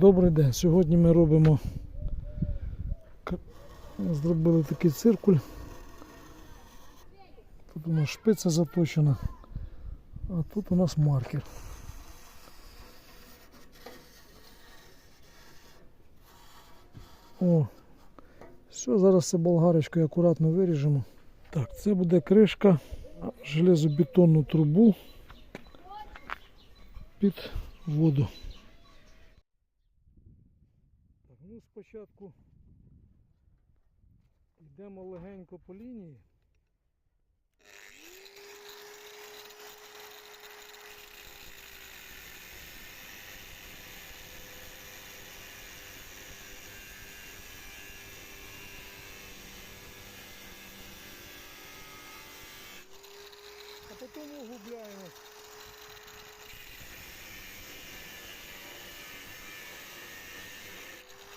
Добрий день. Сьогодні ми робимо зробили такий циркуль. Тут у нас шпиця заточена, а тут у нас маркер. О, все, зараз це болгарочкою акуратно виріжемо. Так, це буде кришка железобетонну трубу під воду. Ну спочатку йдемо легенько по лінії. А потім углубляємо.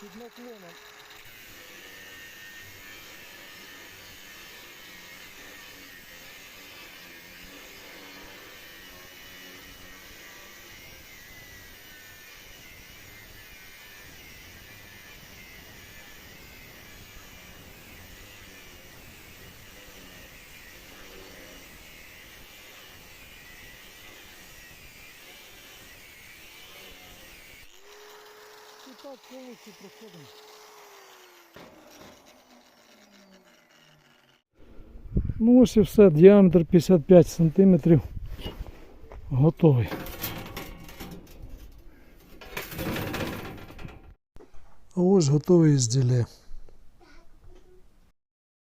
Під наклоном. Так повністю проходимо. Ну ось і все, діаметр 55 см. Готовий. А ось готове ізділля.